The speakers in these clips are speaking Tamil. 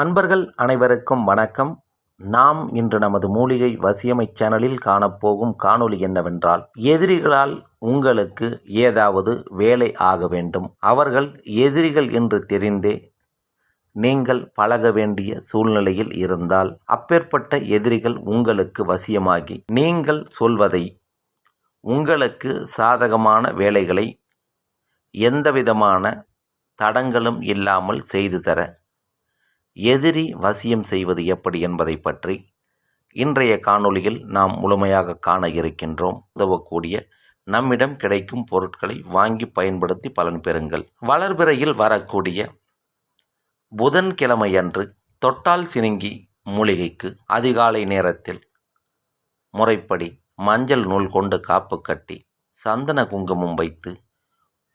அன்பர்கள் அனைவருக்கும் வணக்கம். நாம் இன்று நமது மூலிகை வசியமை சேனலில் காணப்போகும் காணொளி என்னவென்றால் எதிரிகளால் உங்களுக்கு ஏதாவது வேலை ஆக வேண்டும். அவர்கள் எதிரிகள் என்று தெரிந்தே நீங்கள் பழக வேண்டிய சூழ்நிலையில் இருந்தால் அப்பேற்பட்ட எதிரிகள் உங்களுக்கு வசியமாகி நீங்கள் சொல்வதை உங்களுக்கு சாதகமான வேலைகளை எந்தவிதமான தடங்களும் இல்லாமல் செய்து தர எதிரி வசியம் செய்வது எப்படி என்பதை பற்றி இன்றைய காணொளியில் நாம் முழுமையாக காண இருக்கின்றோம். உதவக்கூடிய நம்மிடம் கிடைக்கும் பொருட்களை வாங்கி பயன்படுத்தி பலன் பெறுங்கள். வளர்பிறையில் வரக்கூடிய புதன்கிழமையன்று தொட்டால் சினுங்கி மூலிகைக்கு அதிகாலை நேரத்தில் முறைப்படி மஞ்சள் நூல் கொண்டு காப்பு கட்டி சந்தன குங்குமம் வைத்து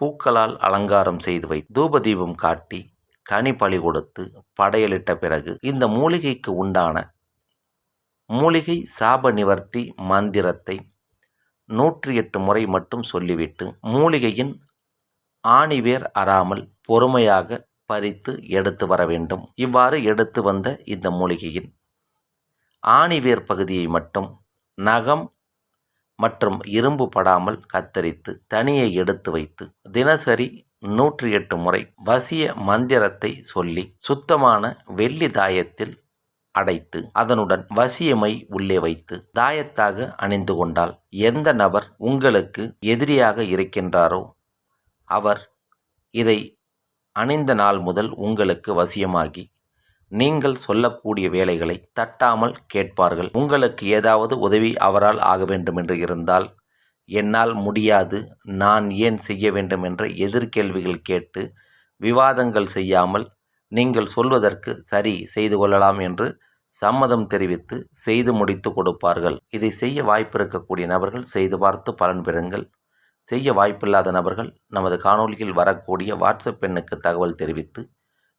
பூக்களால் அலங்காரம் செய்து வை தூபதீபம் காட்டி கனி பலி கொடுத்து படையலிட்ட பிறகு இந்த மூலிகைக்கு உண்டான மூலிகை சாப நிவர்த்தி மந்திரத்தை நூற்றி எட்டு முறை மட்டும் சொல்லிவிட்டு மூலிகையின் ஆணிவேர் அறாமல் பொறுமையாக பறித்து எடுத்து வர வேண்டும். இவ்வாறு எடுத்து வந்த இந்த மூலிகையின் ஆணிவேர் பகுதியை மட்டும் நகம் மற்றும் இரும்பு படாமல் கத்தரித்து தனியை எடுத்து வைத்து தினசரி நூற்றி எட்டு முறை வசிய மந்திரத்தை சொல்லி சுத்தமான வெள்ளி தாயத்தில் அடைத்து அதனுடன் வசியமை உள்ளே வைத்து தாயத்தாக அணிந்து கொண்டால் எந்த நபர் உங்களுக்கு எதிரியாக இருக்கின்றாரோ அவர் இதை அணிந்த நாள் முதல் உங்களுக்கு வசியமாகி நீங்கள் சொல்லக்கூடிய வேலைகளை தட்டாமல் கேட்பார்கள். உங்களுக்கு ஏதாவது உதவி அவரால் ஆக வேண்டும் என்று இருந்தால் என்னால் முடியாது நான் ஏன் செய்ய வேண்டும் என்ற எதிர்கேள்விகள் கேட்டு விவாதங்கள் செய்யாமல் நீங்கள் சொல்வதற்கு சரி செய்து கொள்ளலாம் என்று சம்மதம் தெரிவித்து செய்து முடித்து கொடுப்பார்கள். இதை செய்ய வாய்ப்பு இருக்கக்கூடிய நபர்கள் செய்து பார்த்து பலன் பெறுங்கள். செய்ய வாய்ப்பில்லாத நபர்கள் நமது காணொலியில் வரக்கூடிய வாட்ஸ்அப் எண்ணுக்கு தகவல் தெரிவித்து